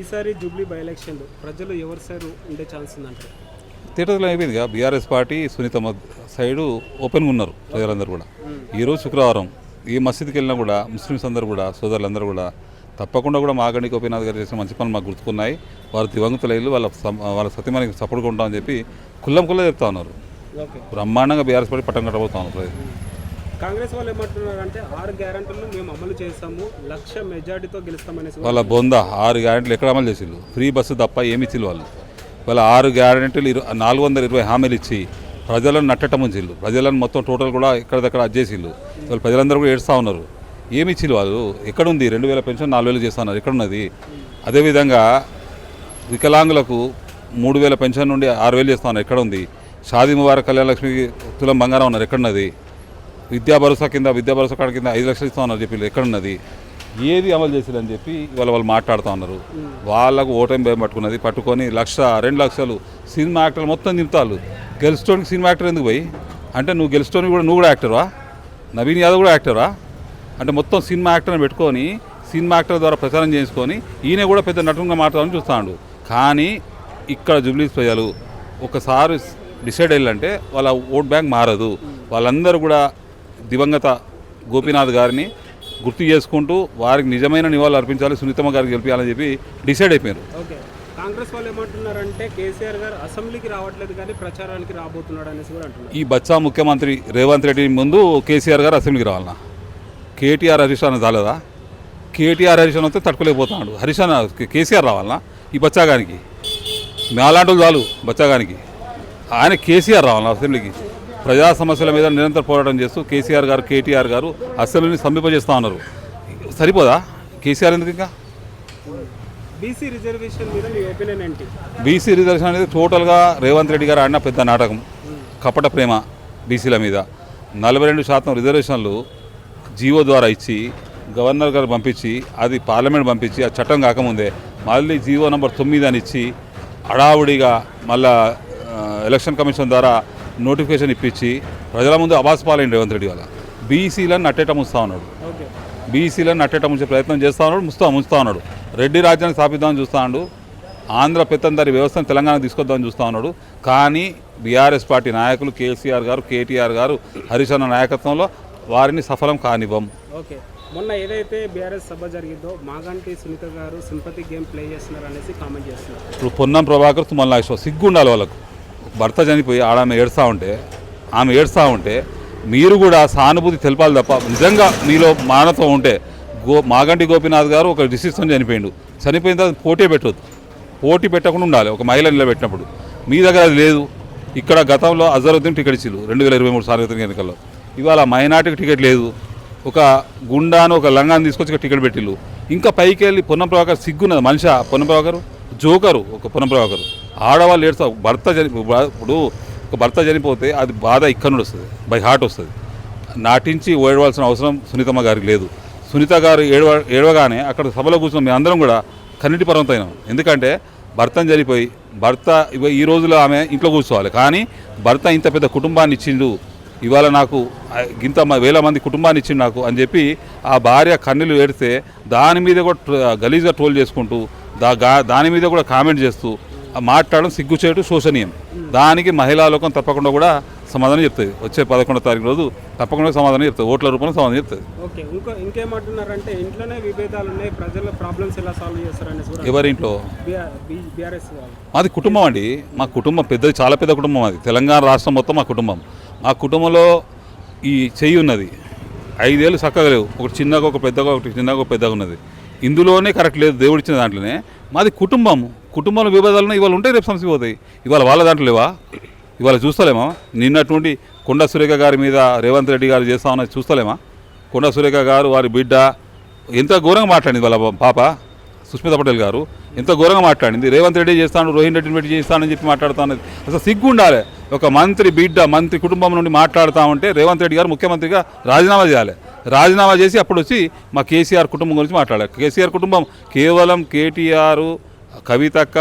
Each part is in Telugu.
ఈసారి జూబ్లీ బై ఎలక్షన్లు ప్రజలు ఎవరి సైడ్ ఉండే ఛాన్స్ ఉందంటారు? తిరుపతిలో అయిపోయింది కదా బీఆర్ఎస్ పార్టీ సునీతమ్మ సైడు ఓపెన్గా ఉన్నారు ప్రజలందరూ కూడా. ఈరోజు శుక్రవారం ఈ మసీద్కి వెళ్ళినా కూడా ముస్లిమ్స్ అందరూ కూడా సోదరులందరూ కూడా తప్పకుండా కూడా మాగండి గోపీనాథ్ గారు చేసిన మంచి పనులు మాకు గుర్తుకున్నాయి. వారు దివంగతులైలు వాళ్ళ వాళ్ళ సత్యమానికి సపోర్ట్గా ఉంటామని చెప్పి కుల్లం కుల్ల చెప్తా ఉన్నారు. బ్రహ్మాండంగా బీఆర్ఎస్ పార్టీ పట్టం కట్టబోతా ఉన్నారు ప్రజలు. కాంగ్రెస్ వాళ్ళు ఏమంటున్నారంటే ఆరు గ్యారంటీలు మేము అమలు చేస్తాము లక్ష మెజార్టీతో గెలుస్తామనేసి వాళ్ళ బొంద ఆరు గ్యారెంటీలు ఎక్కడ అమలు చేసిళ్ళు ఫ్రీ బస్సు తప్ప ఏమి ఇచ్చిల్లు వాళ్ళు? వాళ్ళ ఆరు గ్యారెంటీలు ఇరు నాలుగు వందల ఇరవై హామీలు ఇచ్చి ప్రజలను నట్టట ముంచిల్లు ప్రజలను మొత్తం టోటల్ కూడా ఎక్కడిదక్కడ అజ్జేసిల్లు వాళ్ళు ప్రజలందరూ కూడా ఏడుస్తూ ఉన్నారు. ఏమి ఇచ్చిల్లు వాళ్ళు? ఎక్కడుంది? రెండు వేల పెన్షన్ నాలుగు వేలు చేస్తున్నారు ఎక్కడున్నది? అదేవిధంగా వికలాంగులకు మూడు వేల పెన్షన్ నుండి ఆరు వేలు చేస్తున్నారు ఎక్కడ ఉంది షాదీ ముబారక్ కళ్యాణ లక్ష్మికి తులం బంగారం ఉన్నారు. ఎక్కడున్నది? విద్యా భరోసా కింద విద్యా భరోసా కార్డు కింద ఐదు లక్షలు ఇస్తామన్నారు చెప్పి ఎక్కడున్నది? ఏది అమలు చేసిందని చెప్పి ఇవాళ వాళ్ళు మాట్లాడుతూ ఉన్నారు. వాళ్ళకు ఓటమి భయం పట్టుకున్నది. పట్టుకొని లక్ష రెండు లక్షలు సినిమా యాక్టర్లు మొత్తం నింపుతారు గెలుస్టోన్కి సినిమా యాక్టర్ ఎందుకు పోయి? అంటే నువ్వు గెలుస్టోన్కి కూడా నువ్వు కూడా యాక్టర్వా నవీన్ యాదవ్ కూడా యాక్టరా? అంటే మొత్తం సినిమా యాక్టర్ని పెట్టుకొని సినిమా యాక్టర్ ద్వారా ప్రచారం చేసుకొని ఈయన కూడా పెద్ద నటుగా మాట్లాడాలని చూస్తాడు. కానీ ఇక్కడ జూబ్లీస్ ప్రజలు ఒకసారి డిసైడ్ అయ్యాలంటే వాళ్ళ ఓట్ బ్యాంక్ మారదు. వాళ్ళందరూ కూడా దివంగత గోపీనాథ్ గారిని గుర్తు చేసుకుంటూ వారికి నిజమైన నివాళులు అర్పించాలి సునీతమ్మ గారికి గెలిపించాలని చెప్పి డిసైడ్ అయిపోయారు. కాంగ్రెస్ వాళ్ళు ఏమంటున్నారంటే కేసీఆర్ గారు అసెంబ్లీకి రావట్లేదు కానీ ప్రచారానికి రాబోతున్నాడు అనేసి కూడా అంటున్నారు. ఈ బచ్చా ముఖ్యమంత్రి రేవంత్ రెడ్డి ముందు కేసీఆర్ గారు అసెంబ్లీకి రావాలన్నా. కేటీఆర్ హరీష్ అన్న చాలదా కేటీఆర్ హరీష్ వస్తే తట్టుకోలేకపోతున్నాడు. హరీష్ అన్న కేసీఆర్ రావాలన్నా ఈ బచ్చాగానికి మేలాంటి చాలు బచ్చాగానికి ఆయన కేసీఆర్ రావాలన్నా అసెంబ్లీకి? ప్రజా సమస్యల మీద నిరంతర పోరాటం చేస్తూ కేసీఆర్ గారు కేటీఆర్ గారు అసెంబ్లీని సమీపజేస్తూ ఉన్నారు. సరిపోదా? కేసీఆర్ ఎందుకు ఇంకా? బీసీ రిజర్వేషన్ బీసీ అనేది టోటల్గా రేవంత్ రెడ్డి గారు ఆడిన పెద్ద నాటకం. కపట ప్రేమ బీసీల మీద. నలభై రెండు శాతం రిజర్వేషన్లు జీవో ద్వారా ఇచ్చి గవర్నర్ గారు పంపించి అది పార్లమెంట్ పంపించి ఆ చట్టం కాకముందే మళ్ళీ జీవో నెంబర్ తొమ్మిది అని ఇచ్చి హడావుడిగా మళ్ళా ఎలక్షన్ కమిషన్ ద్వారా నోటిఫికేషన్ ఇప్పించి ప్రజల ముందు అబాస్ పాలైంది రేవంత్ రెడ్డి వల్ల బీసీలను అట్టేట ముస్తా ఉన్నాడు. బీసీలను అట్టేట ముంచే ప్రయత్నం చేస్తా ఉన్నాడు ముస్తా ముంచుతా ఉన్నాడు. రెడ్డి రాజ్యాన్ని స్థాపిద్దామని చూస్తా ఉన్నాడు. ఆంధ్ర పెత్తందారి వ్యవస్థను తెలంగాణ తీసుకొద్దామని చూస్తా ఉన్నాడు. కానీ బీఆర్ఎస్ పార్టీ నాయకులు కేసీఆర్ గారు కేటీఆర్ గారు హరీష్ అన్న నాయకత్వంలో వారిని సఫలం కానివ్వం. ఓకే. మొన్న ఏదైతే బీఆర్ఎస్ సభ జరిగిందో మాగంటి సునీత గారు సింపతి గేమ్ ప్లే చేస్తున్నారు అనేసి కామెంట్ చేస్తున్నారు. ఇప్పుడు పొన్నం ప్రభాకర్ తుమ్మల నాగేశ్వర సిగ్గు ఉండాలి వాళ్ళకు. భర్త చనిపోయి ఆడమే ఏడుస్తూ ఉంటే ఆమె ఏడుస్తూ ఉంటే మీరు కూడా సానుభూతి తెలపాలి తప్ప నిజంగా మీలో మానవత్వం ఉంటే గో మాగంటి గోపీనాథ్ గారు ఒక డిసిషన్ చనిపోయిండు. చనిపోయిన తర్వాత పోటీ పెట్టొద్దు. పోటీ పెట్టకుండా ఉండాలి. ఒక మహిళ నిలబెట్టినప్పుడు. మీ దగ్గర అది లేదు. ఇక్కడ గతంలో అజరుద్దీన్ టికెట్ ఇచ్చిరు రెండు వేల ఇరవై మూడు సార్వత్రిక ఎన్నికల్లో. ఇవాళ మైనార్టీకి టికెట్ లేదు. ఒక గుండాను ఒక లంగాన్ని తీసుకొచ్చి టికెట్ పెట్టిల్లు ఇంకా పైకి వెళ్ళి పొన్నం ప్రభాకర్ సిగ్గున్నది మనిషి పొన్నం ప్రభాకర్? జోకరు ఒక పునఃప్రభాకరు ఆడవాళ్ళు ఏడుస్తా భర్త చని ఇప్పుడు ఒక భర్త చనిపోతే అది బాధ ఇక్కడ నుండి వస్తుంది బై హార్ట్ వస్తుంది. నాటించి ఏడవలసిన అవసరం సునీతమ్మ గారికి లేదు. సునీత గారు ఏడవ ఏడవగానే అక్కడ సభలో కూర్చున్న మేము అందరం కూడా కన్నిటి పర్వంతైనాం. ఎందుకంటే భర్తను చనిపోయి భర్త ఈ రోజులో ఆమె ఇంట్లో కూర్చోవాలి. కానీ భర్త ఇంత పెద్ద కుటుంబాన్ని ఇచ్చిండు ఇవాళ నాకు ఇంత వేల మంది కుటుంబాన్ని ఇచ్చిండు నాకు అని చెప్పి ఆ భార్య కన్నీళ్ళు ఏడితే దాని మీద కూడా గలీజ్గా ట్రోల్ చేసుకుంటూ దా దాని మీద కూడా కామెంట్ చేస్తూ మాట్లాడడం సిగ్గుచేటు శోషనీయం దానికి మహిళా లోకం తప్పకుండా కూడా సమాధానం చెప్తుంది. వచ్చే పదకొండో తారీఖు రోజు తప్పకుండా సమాధానం చెప్తుంది. ఓట్ల రూపంలో సమాధానం చెప్తుంది. ఓకే ఇంకో ఇంకేమంటున్నారంటే ఇంట్లోనే విభేదాలు ఉన్నాయి ప్రజల ప్రాబ్లమ్స్ ఎలా సాల్వ్ ఎవరింట్లో బీఆర్ఎస్ వాళ్ళు. మాది కుటుంబం అండి. మా కుటుంబం పెద్దది చాలా పెద్ద కుటుంబం అది. తెలంగాణ రాష్ట్రం మొత్తం మా కుటుంబం. మా కుటుంబంలో ఈ చెయ్యి ఉన్నది. ఐదేళ్ళు చక్కగా లేవు. ఒకటి చిన్నగా ఒక పెద్దగా ఒకటి చిన్నగా ఒక పెద్దగా ఉన్నది. ఇందులోనే కరెక్ట్ లేదు దేవుడు ఇచ్చిన దాంట్లోనే. మాది కుటుంబం. కుటుంబంలో విభేదాలను ఇవాళ ఉంటాయి రేపు సమస్య పోతాయి. ఇవాళ వాళ్ళ దాంట్లో లేవా? ఇవాళ చూస్తలేమా? నిన్నటువంటి కొండ సురేఖ గారి మీద రేవంత్ రెడ్డి గారు చేస్తా ఉన్నది చూస్తలేమా? కొండ సురేఖ గారు వారి బిడ్డ ఎంత ఘోరంగా మాట్లాడింది వాళ్ళ పాప సుష్మిత పటేల్ గారు. ఎంత ఘోరంగా మాట్లాడింది. రేవంత్ రెడ్డి చేస్తాను రోహిన్ రెడ్డిని పెట్టి చేస్తానని చెప్పి మాట్లాడుతాను అసలు సిగ్గు ఉండాలి ఒక మంత్రి బిడ్డ మంత్రి కుటుంబం నుండి మాట్లాడుతూ ఉంటే రేవంత్ రెడ్డి గారు ముఖ్యమంత్రిగా రాజీనామా చేయాలి. రాజీనామా చేసి అప్పుడు వచ్చి మా కేసీఆర్ కుటుంబం గురించి మాట్లాడాలి. కేసీఆర్ కుటుంబం కేవలం కేటీఆర్ కవితక్క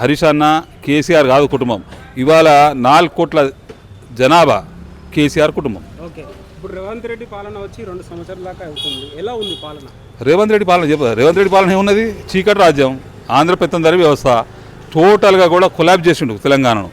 హరీష్ అన్న కేసీఆర్ కాదు కుటుంబం. ఇవాళ నాలుగు కోట్ల జనాభా కేసీఆర్ కుటుంబం. ఓకే. ఇప్పుడు రేవంత్ రెడ్డి పాలన వచ్చి రెండు సంవత్సరాల దాకా అవుతుంది. ఎలా ఉంది పాలన? రేవంత్ రెడ్డి పాలన చెప్పదు రేవంత్ రెడ్డి పాలన ఏమున్నది? చీకటి రాజ్యం ఆంధ్ర పెత్తందరి వ్యవస్థ. టోటల్గా కూడా కొలాబ్ చేసిండు తెలంగాణను.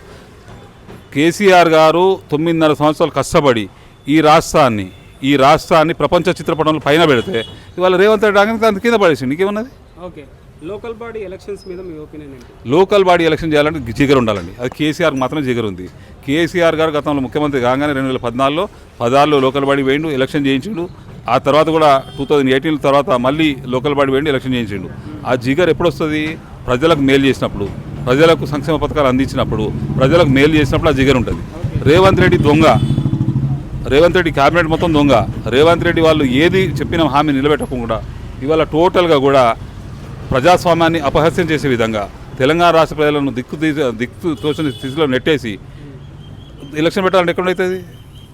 కేసీఆర్ గారు తొమ్మిదిన్నర సంవత్సరాలు కష్టపడి ఈ రాష్ట్రాన్ని ఈ రాష్ట్రాన్ని ప్రపంచ చిత్రపటంలో పైన పెడితే ఇవాళ రేవంత్ రెడ్డి రాగానే దాని కింద పడేసిండు. ఇంకేమున్నది? ఓకే. లోకల్ బాడీ ఎలక్షన్స్ మీద మీ ఒపీనియన్ ఏంటి? లోకల్ బాడీ ఎలక్షన్ చేయాలంటే జిగర్ ఉండాలండి. అది కేసీఆర్ మాత్రం జిగర్ ఉంది. కేసీఆర్ గారు గతంలో ముఖ్యమంత్రి కాగానే రెండు వేల పద్నాలుగులో పదహారులో లోకల్ బాడీ వేయండు ఎలక్షన్ చేయించిండు. ఆ తర్వాత కూడా టూ థౌజండ్ ఎయిటీన్ తర్వాత మళ్ళీ లోకల్ బాడీ వెళ్ళి ఎలక్షన్ చేయించిండు. ఆ జిగర్ ఎప్పుడు వస్తుంది ప్రజలకు మేలు చేసినప్పుడు ప్రజలకు సంక్షేమ పథకాలు అందించినప్పుడు ప్రజలకు మేలు చేసినప్పుడు ఆ జిగర్ ఉంటుంది. రేవంత్ రెడ్డి దొంగ. రేవంత్ రెడ్డి క్యాబినెట్ మొత్తం దొంగ. రేవంత్ రెడ్డి వాళ్ళు ఏది చెప్పిన హామీ నిలబెట్టకుండా ఇవాళ టోటల్గా కూడా ప్రజాస్వామ్యాన్ని అపహస్యం చేసే విధంగా తెలంగాణ రాష్ట్ర ప్రజలను దిక్కు దిక్కు తోచని స్థితిలో నెట్టేసి ఎలక్షన్ పెట్టాలంటే ఎక్కడైతుంది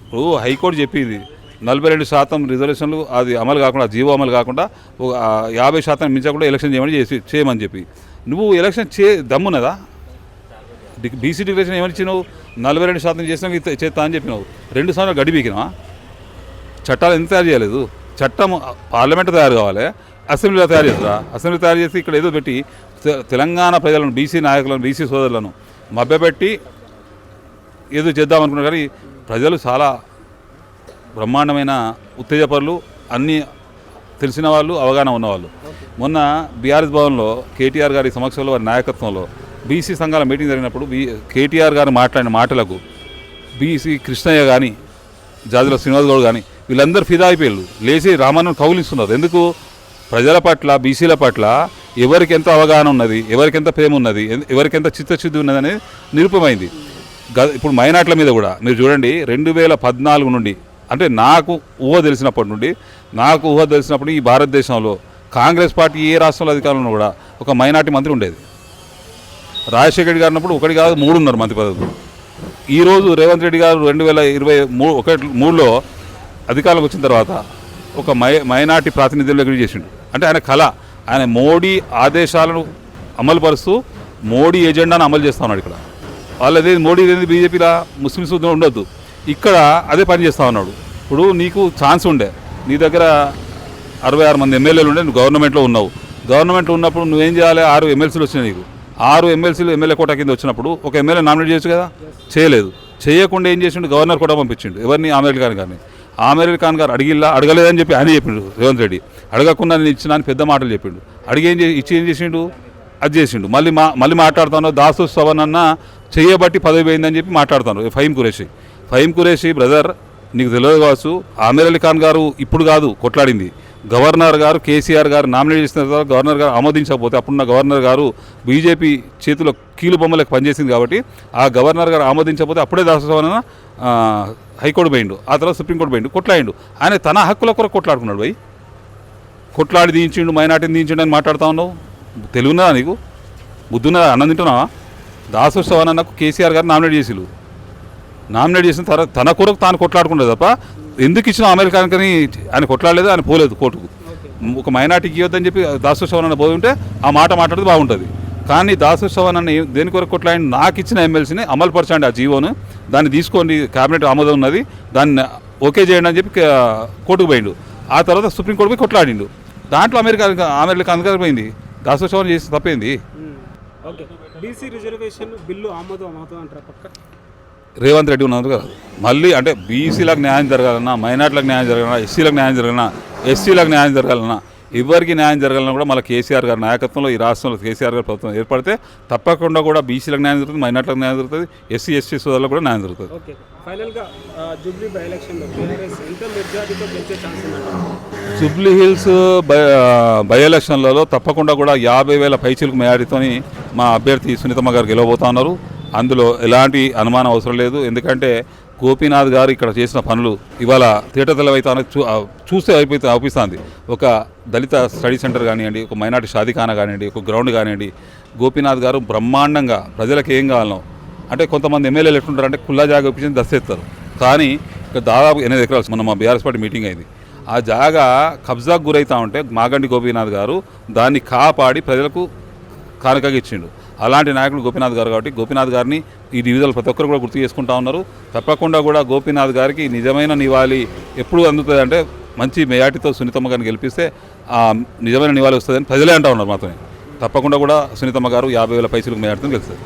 ఇప్పుడు హైకోర్టు చెప్పింది. నలభై రెండు శాతం రిజర్వేషన్లు అది అమలు కాకుండా జీవో అమలు కాకుండా ఒక యాభై శాతం మించకుండా ఎలక్షన్ చేయమని చేసి చేయమని చెప్పి. నువ్వు ఎలక్షన్ చే దమ్మున్నదా? డి- బీసీ డిక్లరేషన్ ఏమని ఇచ్చినావు? నలభై రెండు శాతం చేసినా చేస్తా అని చెప్పినావు. రెండు సంవత్సరాలు గడిపీకినా చట్టాలు ఎంత తయారు చేయలేదు? చట్టం పార్లమెంట్ తయారు కావాలి అసెంబ్లీలో తయారు చేస్తారా? అసెంబ్లీ తయారు చేసి ఇక్కడ ఏదో పెట్టి తె- తెలంగాణ ప్రజలను బీసీ నాయకులను బీసీ సోదరులను మభ్యపెట్టి ఏదో చేద్దామనుకున్నారు కానీ ప్రజలు చాలా బ్రహ్మాండమైన ఉత్తేజపరులు అన్నీ తెలిసిన వాళ్ళు అవగాహన ఉన్నవాళ్ళు. మొన్న బీఆర్ఎస్ భవన్లో కేటీఆర్ గారి సమక్షంలో వారి నాయకత్వంలో బీసీ సంఘాల మీటింగ్ జరిగినప్పుడు బీ కేటీఆర్ గారు మాట్లాడిన మాటలకు బీసీ కృష్ణయ్య కానీ జాజుల శ్రీనివాస్ గౌడ్ కానీ వీళ్ళందరూ ఫిదా అయిపోయారు లేచి రామన్నను కౌలిస్తున్నారు ఎందుకు? ప్రజల పట్ల బీసీల పట్ల ఎవరికి ఎంత అవగాహన ఉన్నది ఎవరికి ఎంత ప్రేమ ఉన్నది ఎవరికి ఎంత చిత్తశుద్ధి ఉన్నది అనేది నిరూపమైంది. గ ఇప్పుడు మైనాట్ల మీద కూడా మీరు చూడండి రెండు వేల పద్నాలుగు నుండి అంటే నాకు ఊహ తెలిసినప్పటి నుండి నాకు ఊహ తెలిసినప్పుడు ఈ భారతదేశంలో కాంగ్రెస్ పార్టీ ఏ రాష్ట్రంలో అధికారంలో కూడా ఒక మైనార్టీ మంత్రి ఉండేది. రాజశేఖర రెడ్డి గారు ఉన్నప్పుడు ఒకటి కాదు మూడు ఉన్నారు మంత్రి పదవులు. ఈరోజు రేవంత్ రెడ్డి గారు రెండు వేల ఇరవై మూ ఒకటి మూడులో అధికారంలోకి వచ్చిన తర్వాత ఒక మై మైనార్టీ ప్రాతినిధ్యం ఎగ్రీ చేసిండు. అంటే ఆయన కళ ఆయన మోడీ ఆదేశాలను అమలుపరుస్తూ మోడీ ఎజెండాను అమలు చేస్తా ఉన్నాడు ఇక్కడ. వాళ్ళది మోడీ ఏంది బీజేపీలా ముస్లిమ్స్ ఉండొద్దు. ఇక్కడ అదే పని చేస్తా ఉన్నాడు. ఇప్పుడు నీకు ఛాన్స్ ఉండే. నీ దగ్గర అరవై ఆరు మంది ఎమ్మెల్యేలు ఉండే నువ్వు గవర్నమెంట్లో ఉన్నావు. గవర్నమెంట్లో ఉన్నప్పుడు నువ్వేం చేయాలి? ఆరు ఎమ్మెల్సీలు వచ్చినాయి నీకు. ఆరు ఎమ్మెల్సీలు ఎమ్మెల్యే కోట కింద వచ్చినప్పుడు ఒక ఎమ్మెల్యే నామినేట్ చేయొచ్చు కదా? చేయలేదు. చేయకుండా ఏం చేసిండు? గవర్నర్ కూడా పంపించిండు. ఎవరిని? ఆమెర్ ఖాన్ గారిని. ఆమెర్ ఖాన్ గారు అడిగిల్లా? అడగలేదని చెప్పి ఆయన చెప్పిండు రేవంత్ రెడ్డి. అడగకుండా నేను ఇచ్చిన అని పెద్ద మాటలు చెప్పిండు. అడిగి ఏం చే ఇచ్చి ఏం చేసిండు? అది చేసిండు. మళ్ళీ మా మళ్ళీ మాట్లాడుతాను దాసు సవన్ అన్న చేయబట్టి పదవి పోయిందని చెప్పి మాట్లాడుతాను ఫహీం కురేషి ఫహీం కురేషి బ్రదర్ నీకు తెలియదు కావచ్చు ఆమీర్ అలీ ఖాన్ గారు ఇప్పుడు కాదు కొట్లాడింది. గవర్నర్ గారు కేసీఆర్ గారు నామినేట్ చేసిన తర్వాత గవర్నర్ గారు ఆమోదించకపోతే అప్పుడున్న గవర్నర్ గారు బీజేపీ చేతిలో కీలు బొమ్మలకు పనిచేసింది కాబట్టి ఆ గవర్నర్ గారు ఆమోదించకపోతే అప్పుడే దాసోత్సవం హైకోర్టు పోయిండు. ఆ తర్వాత సుప్రీంకోర్టు పోయిండు. కొట్లాడిండు. ఆయన తన హక్కుల కొరకు కొట్లాడుకున్నాడు భయ్ కొట్లాడి దించిండు మైనార్టీని దించిండు అని మాట్లాడుతూ ఉన్నావు. తెలుగున్నదా నీకు? బుద్ధున్నదా? అన్నం తింటున్నావా? దాసోత్సవాన్ని నాకు కేసీఆర్ గారు నామినేట్ చేసిరు నామినేట్ చేసిన తర్వాత తన కొరకు తాను కొట్లాడుకుంటుంది తప్ప ఎందుకు ఇచ్చిన అమెరికానికని ఆయన కొట్లాడలేదు ఆయన పోలేదు కోర్టుకు. ఒక మైనార్టీకి ఇవ్వద్దని చెప్పి దాసోత్సవం అన్న పోయి ఉంటే ఆ మాట మాట్లాడితే బాగుంటుంది. కానీ దాసోత్సవం అన్న దేని కొరకు కొట్లాడి నాకు ఇచ్చిన ఎమ్మెల్సీని అమలు పరచండి ఆ జీవోను. దాన్ని తీసుకోండి కేబినెట్ ఆమోదం ఉన్నది. దాన్ని ఓకే చేయండి అని చెప్పి కోర్టుకు పోయిండు. ఆ తర్వాత సుప్రీంకోర్టు పోయి కొట్లాడిండు. దాంట్లో అమెరికా అమెరికా అందుకని దాసోత్సవం చేసి తప్పేంది? ఓకే. బీసీ రిజర్వేషన్ బిల్లు ఆమోదం ఆమోదం అంటారా పక్క? రేవంత్ రెడ్డి ఉన్నందుకు కాదు. మళ్ళీ అంటే బీసీలకు న్యాయం జరగాలన్నా మైనార్టీలకు న్యాయం జరగాలన్నా ఎస్సీలకు న్యాయం జరగాలన్నా ఎస్సీలకు న్యాయం జరగాలన్నా ఎవరికి న్యాయం జరగాలన్నా కూడా మళ్ళీ కేసీఆర్ గారి నాయకత్వంలో ఈ రాష్ట్రంలో కేసీఆర్ గారి ప్రభుత్వం ఏర్పడితే తప్పకుండా కూడా బీసీలకు న్యాయం జరుగుతుంది మైనార్టీలకు న్యాయం జరుగుతుంది ఎస్సీ ఎస్టీ సోదరులకు కూడా న్యాయం జరుగుతుంది. ఓకే. ఫైనల్గా జూబ్లీ బై ఎలక్షన్లో బీఆర్ఎస్ ఎంత మెజారిటీతో గెలిచే ఛాన్స్ ఉందంటారు జూబ్లీ హిల్స్ బై బై ఎలక్షన్లలో తప్పకుండా కూడా యాభై వేల పైచీలకు మేయాడితోని మా అభ్యర్థి సునీతమ్మ గారు గెలవబోతా ఉన్నారు. అందులో ఎలాంటి అనుమానం అవసరం లేదు. ఎందుకంటే గోపీనాథ్ గారు ఇక్కడ చేసిన పనులు ఇవాళ తీటతెలవైతే చూ చూస్తే అయిపోతే అవుపిస్తుంది ఒక దళిత స్టడీ సెంటర్ కానివ్వండి ఒక మైనార్టీ షాదిఖానా కానివ్వండి ఒక గ్రౌండ్ కానివ్వండి గోపీనాథ్ గారు బ్రహ్మాండంగా ప్రజలకు ఏం కావాలనో అంటే కొంతమంది ఎమ్మెల్యేలు ఎట్లుంటారంటే కుల్లా జాగా ఒప్పించి దస్తేస్తారు కానీ ఇక్కడ దాదాపు ఎనిమిది ఎకరాలు మొన్న మా బీఆర్ఎస్ పార్టీ మీటింగ్ అయింది. ఆ జాగా కబ్జాకు గురైతా ఉంటే మాగండి గోపీనాథ్ గారు దాన్ని కాపాడి ప్రజలకు కానుకగా ఇచ్చిండు. అలాంటి నాయకుడు గోపీనాథ్ గారు కాబట్టి గోపీనాథ్ గారిని ఈ డివిజన్లు ప్రతి ఒక్కరు కూడా గుర్తు చేసుకుంటా ఉన్నారు. తప్పకుండా కూడా గోపీనాథ్ గారికి నిజమైన నివాళి ఎప్పుడు అందుతుంది అంటే మంచి మేయాటితో సునీతమ్మ గారిని గెలిపిస్తే ఆ నిజమైన నివాళి వస్తుందని ప్రజలే అంటా ఉన్నారు మాత్రమే. తప్పకుండా కూడా సునీతమ్మ గారు యాభై వేల పైసలకు మేడాడుతుంది గెలుస్తుంది